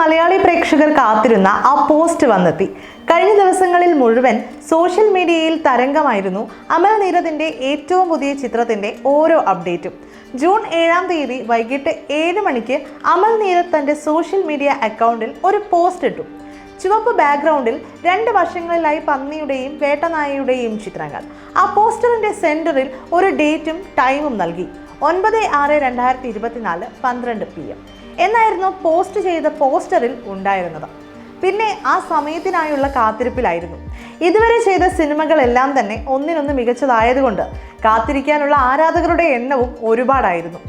മലയാളി പ്രേക്ഷകർ കാത്തിരുന്ന ആ പോസ്റ്റ് വന്നെത്തി. കഴിഞ്ഞ ദിവസങ്ങളിൽ മുഴുവൻ സോഷ്യൽ മീഡിയയിൽ തരംഗമായിരുന്നു അമൽ നീരദിന്റെ ഏറ്റവും പുതിയ ചിത്രത്തിന്റെ ഓരോ അപ്ഡേറ്റും. ജൂൺ ഏഴാം തീയതി വൈകിട്ട് ഏഴ് മണിക്ക് അമൽ നീരദ് തന്റെ സോഷ്യൽ മീഡിയ അക്കൗണ്ടിൽ ഒരു പോസ്റ്റ് ഇട്ടു. ചുവപ്പ് ബാക്ക്ഗ്രൗണ്ടിൽ രണ്ട് വർഷങ്ങളിലായി പന്നിയുടെയും വേട്ടനായയുടെയും ചിത്രങ്ങൾ. ആ പോസ്റ്ററിന്റെ സെന്ററിൽ ഒരു ഡേറ്റും ടൈമും നൽകി. ഒൻപത് ആറ് രണ്ടായിരത്തി ഇരുപത്തിനാല് പന്ത്രണ്ട് പി എം. എന്നായിരുന്നു പോസ്റ്റ് ചെയ്ത പോസ്റ്ററിൽ ഉണ്ടായിരുന്നത്. പിന്നെ ആ സമയത്തിനായുള്ള കാത്തിരിപ്പിലായിരുന്നു. ഇതുവരെ ചെയ്ത സിനിമകളെല്ലാം തന്നെ ഒന്നിനൊന്ന് മികച്ചതായതുകൊണ്ട് കാത്തിരിക്കാനുള്ള ആരാധകരുടെ എണ്ണവും ഒരുപാടായിരുന്നു.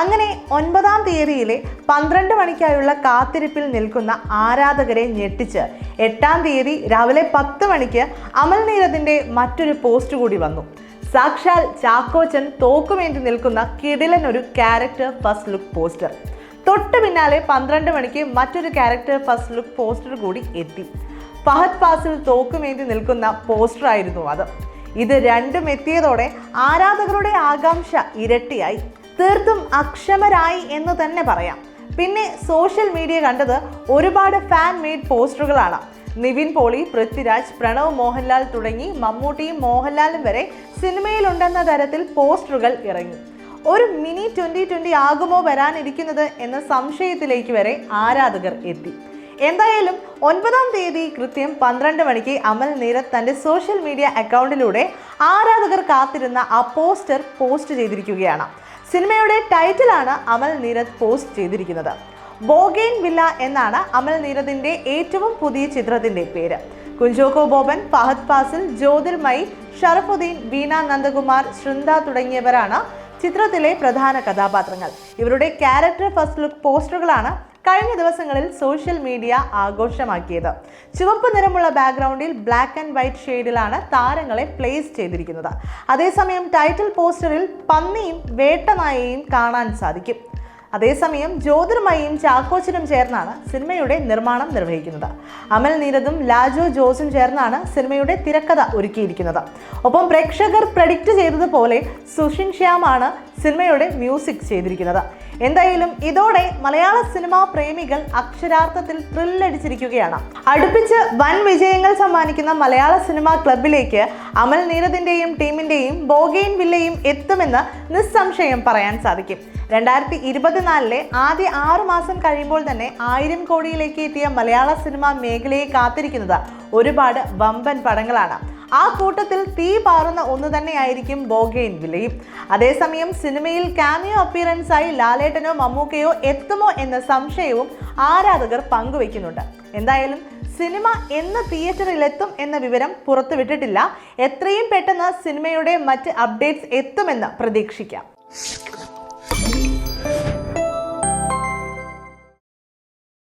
അങ്ങനെ ഒൻപതാം തീയതിയിലെ പന്ത്രണ്ട് മണിക്കായുള്ള കാത്തിരിപ്പിൽ നിൽക്കുന്ന ആരാധകരെ ഞെട്ടിച്ച് എട്ടാം തീയതി രാവിലെ പത്ത് മണിക്ക് അമൽ നീരദിന്റെ മറ്റൊരു പോസ്റ്റ് കൂടി വന്നു. സാക്ഷാൽ ചാക്കോച്ചൻ തോക്കുമേന്തി നിൽക്കുന്ന കിടിലൻ ഒരു ക്യാരക്ടർ ഫസ്റ്റ് ലുക്ക് പോസ്റ്റർ. തൊട്ട് പിന്നാലെ പന്ത്രണ്ട് മണിക്ക് മറ്റൊരു ക്യാരക്ടർ ഫസ്റ്റ് ലുക്ക് പോസ്റ്റർ കൂടി എത്തി. ഫഹദ് ഫാസിൽ തോക്കുമേന്തി നിൽക്കുന്ന പോസ്റ്റർ ആയിരുന്നു അത്. ഇത് രണ്ടും എത്തിയതോടെ ആരാധകരുടെ ആകാംക്ഷ ഇരട്ടിയായി. തീർത്തും അക്ഷമരായി എന്ന് തന്നെ പറയാം. പിന്നെ സോഷ്യൽ മീഡിയ കണ്ടത് ഒരുപാട് ഫാൻ മെയ്ഡ് പോസ്റ്ററുകളാണ് നിവിൻ പോളി പൃഥ്വിരാജ് പ്രണവ് മോഹൻലാൽ തുടങ്ങി മമ്മൂട്ടിയും മോഹൻലാലും വരെ സിനിമയിലുണ്ടെന്ന തരത്തിൽ പോസ്റ്ററുകൾ ഇറങ്ങി. ഒരു മിനി ട്വന്റി ട്വന്റി ആകുമോ വരാനിരിക്കുന്നത് എന്ന സംശയത്തിലേക്ക് വരെ ആരാധകർ എത്തി. എന്തായാലും ഒൻപതാം തീയതി കൃത്യം പന്ത്രണ്ട് മണിക്ക് അമൽ നീരത് തന്റെ സോഷ്യൽ മീഡിയ അക്കൗണ്ടിലൂടെ ആരാധകർ കാത്തിരുന്ന ആ പോസ്റ്റർ പോസ്റ്റ് ചെയ്തിരിക്കുകയാണ്. സിനിമയുടെ ടൈറ്റിലാണ് അമൽ നീരത് പോസ്റ്റ് ചെയ്തിരിക്കുന്നത്. ബോഗെയിൻ വില്ല എന്നാണ് അമൽ നീരതിന്റെ ഏറ്റവും പുതിയ ചിത്രത്തിന്റെ പേര്. കുഞ്ചോക്കോ ബോബൻ ഫഹദ് ഫാസിൽ ജ്യോതിർമയി ഷറഫുദ്ദീൻ വീണ നന്ദകുമാർ ശൃന്ദ തുടങ്ങിയവരാണ് ചിത്രത്തിലെ പ്രധാന കഥാപാത്രങ്ങൾ. ഇവരുടെ ക്യാരക്ടർ ഫസ്റ്റ് ലുക്ക് പോസ്റ്ററുകളാണ് കഴിഞ്ഞ ദിവസങ്ങളിൽ സോഷ്യൽ മീഡിയ ആഘോഷമാക്കിയത്. ചുവപ്പ് നിറമുള്ള ബാക്ക്ഗ്രൗണ്ടിൽ ബ്ലാക്ക് ആൻഡ് വൈറ്റ് ഷെയ്ഡിലാണ് താരങ്ങളെ പ്ലേസ് ചെയ്തിരിക്കുന്നത്. അതേസമയം ടൈറ്റിൽ പോസ്റ്ററിൽ പന്നിയും വേട്ടനായയും കാണാൻ സാധിക്കും. അതേസമയം ജ്യോതിർമയും ചാക്കോച്ചനും ചേർന്നാണ് സിനിമയുടെ നിർമ്മാണം നിർവഹിക്കുന്നത്. അമൽ നീരദും ലാജോ ജോസും ചേർന്നാണ് സിനിമയുടെ തിരക്കഥ ഒരുക്കിയിരിക്കുന്നത്. ഒപ്പം പ്രേക്ഷകർ പ്രഡിക്റ്റ് ചെയ്തതുപോലെ സുഷിൻ ശ്യാമാണ് സിനിമയുടെ മ്യൂസിക് ചെയ്തിരിക്കുന്നത്. എന്തായാലും ഇതോടെ മലയാള സിനിമാ പ്രേമികൾ അക്ഷരാർത്ഥത്തിൽ ത്രില്ലടിച്ചിരിക്കുകയാണ് അടുപ്പിച്ച് വൻ വിജയങ്ങൾ സമ്മാനിക്കുന്ന മലയാള സിനിമാ ക്ലബിലേക്ക് അമൽ നീരദിന്റെയും ടീമിന്റെയും ബോഗെയിൻ വില്ലയും എത്തുമെന്ന് നിസ്സംശയം പറയാൻ സാധിക്കും. രണ്ടായിരത്തി ഇരുപത്തിനാലിലെ ആദ്യ ആറു മാസം കഴിയുമ്പോൾ തന്നെ ആയിരം കോടിയിലേക്ക് എത്തിയ മലയാള സിനിമാ മേഖലയെ കാത്തിരിക്കുന്നത് ഒരുപാട് വമ്പൻ പടങ്ങളാണ്. ആ കൂട്ടത്തിൽ തീ പാറുന്ന ഒന്ന് തന്നെയായിരിക്കും ബോഗെയിൻ വിലയും. അതേസമയം സിനിമയിൽ കാമിയോ അപ്പിയറൻസായി ലാലേട്ടനോ മമ്മൂക്കയോ എത്തുമോ എന്ന സംശയവും ആരാധകർ പങ്കുവെക്കുന്നുണ്ട് എന്തായാലും സിനിമ എന്ന് തിയേറ്ററിലെത്തും എന്ന വിവരം പുറത്തുവിട്ടിട്ടില്ല. എത്രയും പെട്ടെന്ന് സിനിമയുടെ മറ്റ് അപ്ഡേറ്റ്സ് എത്തുമെന്ന് പ്രതീക്ഷിക്കാം.